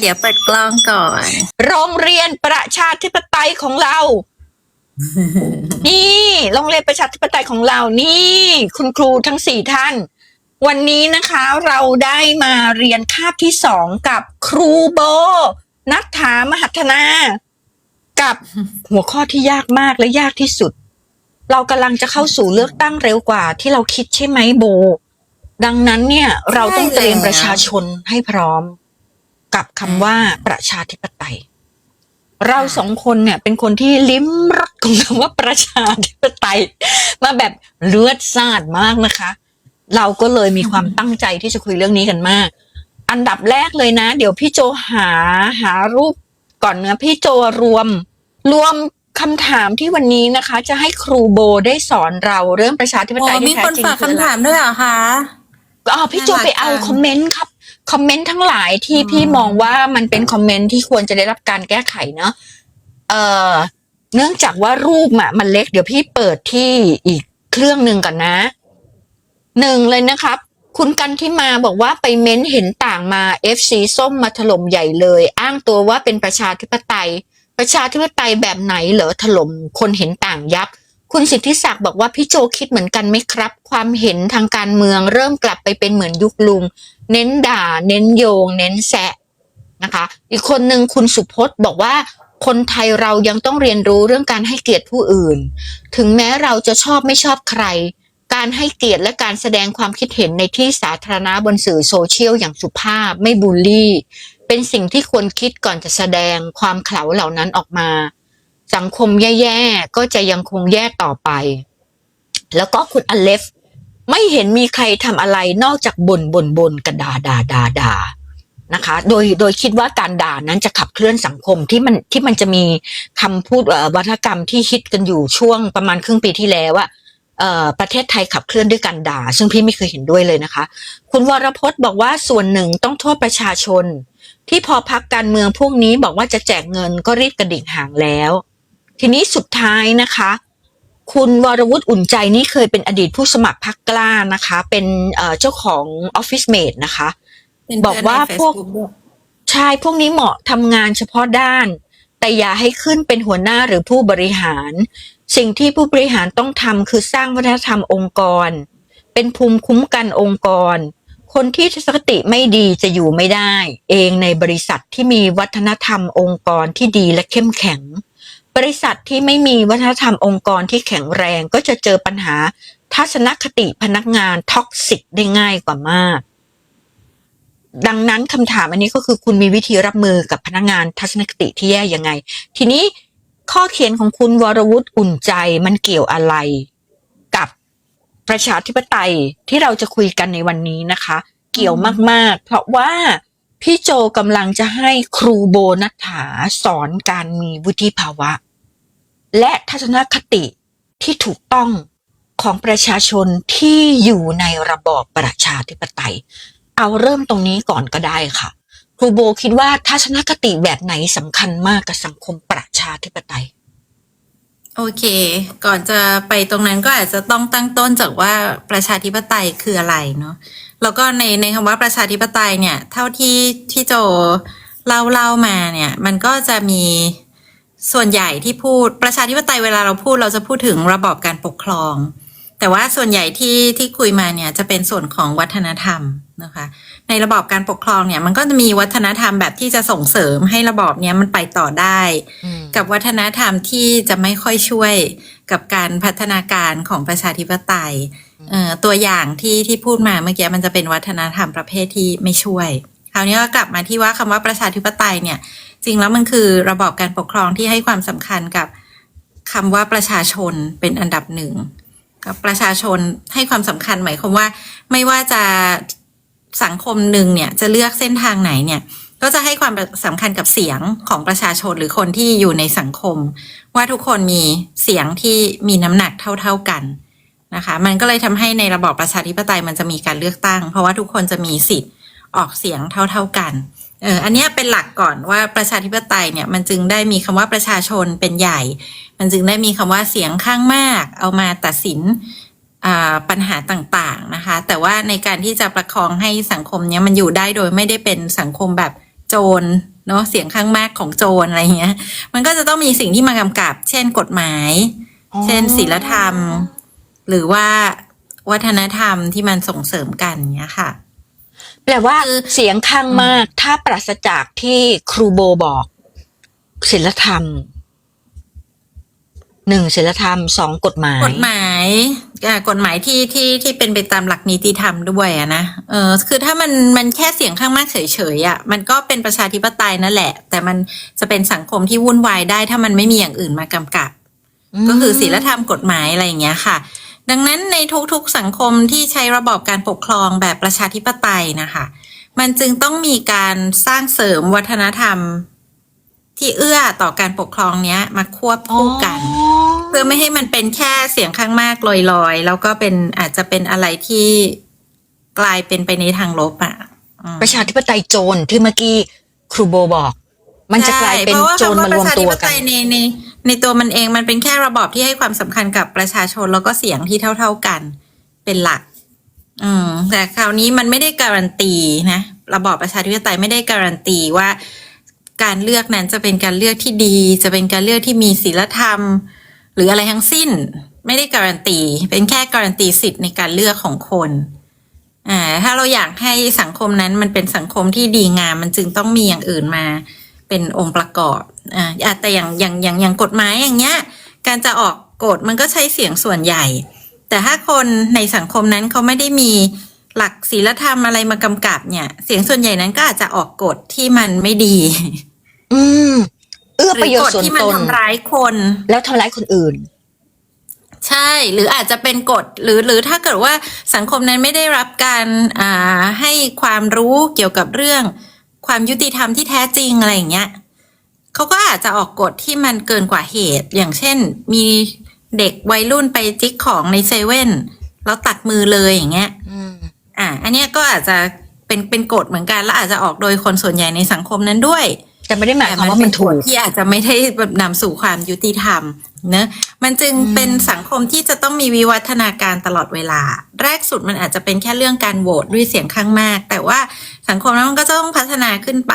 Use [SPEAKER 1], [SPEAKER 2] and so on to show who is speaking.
[SPEAKER 1] เดี๋ยวเปิดกล้องก่อน
[SPEAKER 2] โรงเรียนประชาธิปไตยของเรา นี่โรงเรียนประชาธิปไตยของเรานี่ คุณครูทั้งสี่ท่าน วันนี้นะคะเราได้มาเรียนคาบที่สองกับครูโบ นัทธามหัฒนา กับหัวข้อที่ยากมากและยากที่สุด เรากำลังจะเข้าสู่เลือกตั้งเร็วกว่า ที่เราคิดใช่ไหมโบ ดังนั้นเนี่ย เราต้องเตรียมประชาชนให้พร้อม กับคำว่าประชาธิปไตย เราสองคนเนี่ย เป็นคนที่ลิ้มรสของคำว่าประชาธิปไตย มาแบบเลือดซาดมากนะคะ เราก็เลยมีความตั้งใจที่จะคุยเรื่องนี้กันมาก อันดับแรกเลยนะ เดี๋ยวพี่โจหาหารูปก่อนนะพี่โจรวม รวมคำถามที่วันนี้นะคะ จะให้ครูโบได้สอนเราเรื่องประชาธิป
[SPEAKER 1] โอ้
[SPEAKER 2] ไตย
[SPEAKER 1] มี
[SPEAKER 2] ที่แท้
[SPEAKER 1] คน
[SPEAKER 2] จริง
[SPEAKER 1] ฝาก
[SPEAKER 2] คือ
[SPEAKER 1] คำ
[SPEAKER 2] อะไร
[SPEAKER 1] ถามด้วยเหรอคะ
[SPEAKER 2] อ๋อพี่โจไปเอา
[SPEAKER 1] น่ารักจัง
[SPEAKER 2] คอมเมนต์ครับ คอมเมนต์ทั้งหลายที่
[SPEAKER 1] อืม
[SPEAKER 2] พี่มองว่ามันเป็นคอมเมนต์ที่ควรจะได้รับการแก้ไขเนาะเอ่อเนื่องจากว่ารูปอะมันเล็กเดี๋ยวพี่เปิดที่อีกเครื่องหนึ่งก่อนนะหนึ่งเลยนะครับ คุณกันที่มาบอกว่าไปเม้นเห็นต่างมา FC ส้มมาถล่มใหญ่เลย อ้างตัวว่าเป็นประชาธิปไตย ประชาธิปไตยแบบไหนเหรอถล่มคนเห็นต่างยับ คุณสิทธิศักดิ์บอกว่าพี่โจคิดเหมือนกันไหมครับ ความเห็นทางการเมืองเริ่มกลับไปเป็นเหมือนยุคลุง เน้นด่า เน้นโยง เน้นแซะนะคะ อีกคนหนึ่งคุณสุพจน์บอกว่าคนไทยเรายังต้องเรียนรู้เรื่องการให้เกียรติผู้อื่น ถึงแม้เราจะชอบไม่ชอบใคร การให้เกียรติและการแสดงความคิดเห็นในที่สาธารณะบนสื่อโซเชียลอย่างสุภาพไม่บูลลี่ เป็นสิ่งที่ควรคิดก่อนจะแสดงความเขลาเหล่านั้นออกมา สังคมแย่ๆก็จะยังคงแย่ต่อไป แล้วก็คุณอเลฟไม่เห็นมีใครทำอะไรนอกจากบ่นบ่นบ่นกระดาดาดาดานะคะ โดยโดยคิดว่าการด่านั้นจะขับเคลื่อนสังคมที่มันที่มันจะมีคำพูดวัฒนกรรมที่ฮิตกันอยู่ช่วงประมาณครึ่งปีที่แล้วว่าเอ่อประเทศไทยขับเคลื่อนด้วยการด่า ซึ่งพี่ไม่เคยเห็นด้วยเลยนะคะ คุณวรพจน์บอกว่าส่วนหนึ่งต้องโทษประชาชน ที่พอพักการเมืองพวกนี้บอกว่าจะแจกเงินก็รีบกระดิ่งหางแล้ว ทีนี้สุดท้ายนะคะ คุณวรวุฒิอุ่นใจนี่เคยเป็นอดีตผู้สมัครพรรคกล้านะคะ เป็นเอ่อเจ้าของออฟฟิศเมดนะคะ
[SPEAKER 1] เป็น
[SPEAKER 2] บอกว่า
[SPEAKER 1] เพื่นใน
[SPEAKER 2] พวก
[SPEAKER 1] Facebook ด้วย
[SPEAKER 2] ใช่พวกนี้เหมาะทำงานเฉพาะด้าน แต่อย่าให้ขึ้นเป็นหัวหน้าหรือผู้บริหาร สิ่งที่ผู้บริหารต้องทำคือสร้างวัฒนธรรมองค์กร เป็นภูมิคุ้มกันองค์กร คนที่ทัศนคติไม่ดีจะอยู่ไม่ได้ เองในบริษัทที่มีวัฒนธรรมองค์กรที่ดีและเข้มแข็ง บริษัทที่ไม่มีวัฒนธรรมองค์กรที่แข็งแรงก็จะเจอปัญหาทัศนคติพนักงานท็อกซิกได้ง่ายกว่ามาก ดังนั้นคำถามอันนี้ก็คือคุณมีวิธีรับมือกับพนักงานทัศนคติที่แย่ยังไง ทีนี้ข้อเขียนของคุณวรวุฒิอุ่นใจมันเกี่ยวอะไร กับประชาธิปไตยที่เราจะคุยกันในวันนี้นะคะ เกี่ยวมาก ๆ เพราะว่า พี่โจกำลังจะให้ครูโบนัฐาสอนการมีวุฒิภาวะ และทัศนคติที่ถูกต้องของประชาชนที่อยู่ในระบอบประชาธิปไตย เอาเริ่มตรงนี้ก่อนก็ได้ค่ะ ครูโบคิดว่าทัศนคติแบบไหนสำคัญมากกับสังคมประชาธิปไตย
[SPEAKER 1] โอเค ก่อนจะไปตรงนั้นก็อาจจะต้องตั้งต้นจากว่าประชาธิปไตยคืออะไรเนาะ แล้วก็ในในคำว่าประชาธิปไตยเนี่ย เท่าที่ที่โจเล่าเล่ามาเนี่ย มันก็จะมีส่วนใหญ่ที่พูดประชาธิปไตยเวลาเราพูดเราจะพูดถึงระบอบการปกครอง แต่ว่าส่วนใหญ่ที่ที่คุยมาเนี่ยจะเป็นส่วนของวัฒนธรรมนะคะ ในระบอบการปกครองเนี่ยมันก็จะมีวัฒนธรรมแบบที่จะส่งเสริมให้ระบอบเนี้ยมันไปต่อได้ กับวัฒนธรรมที่จะไม่ค่อยช่วย กับการพัฒนาการของประชาธิปไตยเอ่อตัวอย่างที่ที่พูดมาเมื่อกี้มันจะเป็นวัฒนธรรมประเภทที่ไม่ช่วย คราวนี้ก็กลับมาที่ว่าคำว่าประชาธิปไตยเนี่ย จริงแล้วมันคือระบอบการปกครองที่ให้ความสำคัญกับคำว่าประชาชนเป็นอันดับหนึ่งกับประชาชนให้ความสำคัญหมายความว่า ไม่ว่าจะสังคมหนึ่งเนี่ยจะเลือกเส้นทางไหนเนี่ย ก็จะให้ความสำคัญกับเสียงของประชาชนหรือคนที่อยู่ในสังคม ว่าทุกคนมีเสียงที่มีน้ำหนักเท่า ๆกันนะคะ มันก็เลยทำให้ในระบอบประชาธิปไตยมันจะมีการเลือกตั้ง เพราะว่าทุกคนจะมีสิทธิ์ออกเสียงเท่า ๆกันเอออันนี้เป็นหลักก่อนว่าประชาธิปไตยเนี่ยมันจึงได้มีคำว่าประชาชนเป็นใหญ่ มันจึงได้มีคำว่าเสียงข้างมาก เอามาตัดสินปัญหาต่างๆนะคะ แต่ว่าในการที่จะประคองให้สังคมเนี้ยมันอยู่ได้โดยไม่ได้เป็นสังคมแบบ โจรเนาะเสียงข้างมากของโจรอะไรเงี้ย มันก็จะต้องมีสิ่งที่มากำกับ เช่นกฎหมาย
[SPEAKER 2] อ๋อ
[SPEAKER 1] เช่นศีลธรรม หรือว่าวัฒนธรรมที่มันส่งเสริมกันเนี้ยค่ะ
[SPEAKER 2] แปลว่า
[SPEAKER 1] คือ
[SPEAKER 2] เสียงข้างมากถ้าปราศจากที่ครูโบบอกศีลธรรมหนึ่งศีลธรรมสองกฎหมาย
[SPEAKER 1] กฎหมายอ่า กฎหมายที่ที่ที่เป็นไปตามหลักนิติธรรมด้วยอะนะเออคือถ้ามันมันแค่เสียงข้างมากเฉยๆอะมันก็เป็นประชาธิปไตยนั่นแหละ แต่มันจะเป็นสังคมที่วุ่นวายได้ ถ้ามันไม่มีอย่างอื่นมากำกับ ก็คือศีลธรรมกฎหมายอะไรอย่างเงี้ยค่ะ ดังนั้นในทุกๆสังคมที่ใช้ระบอบการปกครองแบบประชาธิปไตยนะคะ มันจึงต้องมีการสร้างเสริมวัฒนธรรม ที่เอื้อต่อการปกครองเนี้ยมาควบคู่กัน เพื่อไม่ให้มันเป็นแค่เสียงข้างมากลอยๆ แล้วก็เป็นอาจจะเป็นอะไรที่กลายเป็นไปในทางลบอะอืม
[SPEAKER 2] ประชาธิปไตยโจรที่เมื่อกี้ครูโบบอก มันจะกลายเป็น
[SPEAKER 1] ใช่พะ
[SPEAKER 2] โจรมารวมตัว
[SPEAKER 1] เพะาคำาประชาธิป
[SPEAKER 2] กั
[SPEAKER 1] ไต
[SPEAKER 2] น
[SPEAKER 1] ยในในในตัวมันเองมันเป็นแค่ระบอบที่ให้ความสำคัญกับประชาชนแล้วก็เสียงที่เท่า ๆกัน เป็นหลัก อืม แต่คราวนี้มันไม่ได้การันตีนะ ระบอบประชาธิปไตยไม่ได้การันตีว่า การเลือกนั้นจะเป็นการเลือกที่ดี จะเป็นการเลือกที่มีศีลธรรม หรืออะไรทั้งสิ้น ไม่ได้การันตี เป็นแค่การันตีสิทธิ์ในการเลือกของคนอ่าถ้าเราอยากให้สังคมนั้นมันเป็นสังคมที่ดีงามมันจึงต้องมีอย่างอื่นมาเป็นองค์ประกอบอ่าแต่อย่างอย่างอย่างอย่างกฎหมายอย่างเงี้ย การจะออกกฎมันก็ใช้เสียงส่วนใหญ่ แต่ถ้าคนในสังคมนั้นเขาไม่ได้มีหลักศีลธรรมอะไรมากำกับเนี่ย เสียงส่วนใหญ่นั้นก็อาจจะออกกฎที่มันไม่ดี
[SPEAKER 2] อืม เอื้อ
[SPEAKER 1] หรื
[SPEAKER 2] ประโยช
[SPEAKER 1] กฎ
[SPEAKER 2] น์ส่วน
[SPEAKER 1] ที่มัน
[SPEAKER 2] ตน
[SPEAKER 1] ทำร้ายคน
[SPEAKER 2] แล้วทำร้ายคนอื่น
[SPEAKER 1] ใช่ หรืออาจจะเป็นกฎหรือหรือถ้าเกิดว่าสังคมนั้นไม่ได้รับการอ่าให้ความรู้เกี่ยวกับเรื่อง ความยุติธรรมที่แท้จริงอะไรอย่างเงี้ยเขาก็อาจจะออกกฎที่มันเกินกว่าเหตุ อย่างเช่น มีเด็กวัยรุ่นไปจิกของในเซเว่นแล้วตัดมือเลยอย่างเงี้ย
[SPEAKER 2] อืม
[SPEAKER 1] อ่า อันเนี้ยก็อาจจะเป็นเป็นกฎเหมือนกัน แล้วอาจจะออกโดยคนส่วนใหญ่ในสังคมนั้นด้วย
[SPEAKER 2] แต่ไม่ได้หมายความว่ามันถู
[SPEAKER 1] เป็
[SPEAKER 2] ก
[SPEAKER 1] กฎที่อาจจะไม่ได้แบบนำสู่ความยุติธรรมเนอะมันจึง
[SPEAKER 2] อืม
[SPEAKER 1] เป็นสังคมที่จะต้องมีวิวัฒนาการตลอดเวลา แรกสุดมันอาจจะเป็นแค่เรื่องการโหวตด้วยเสียงข้างมาก แต่ว่าสังคมนั้นมันก็จะต้องพัฒนาขึ้นไป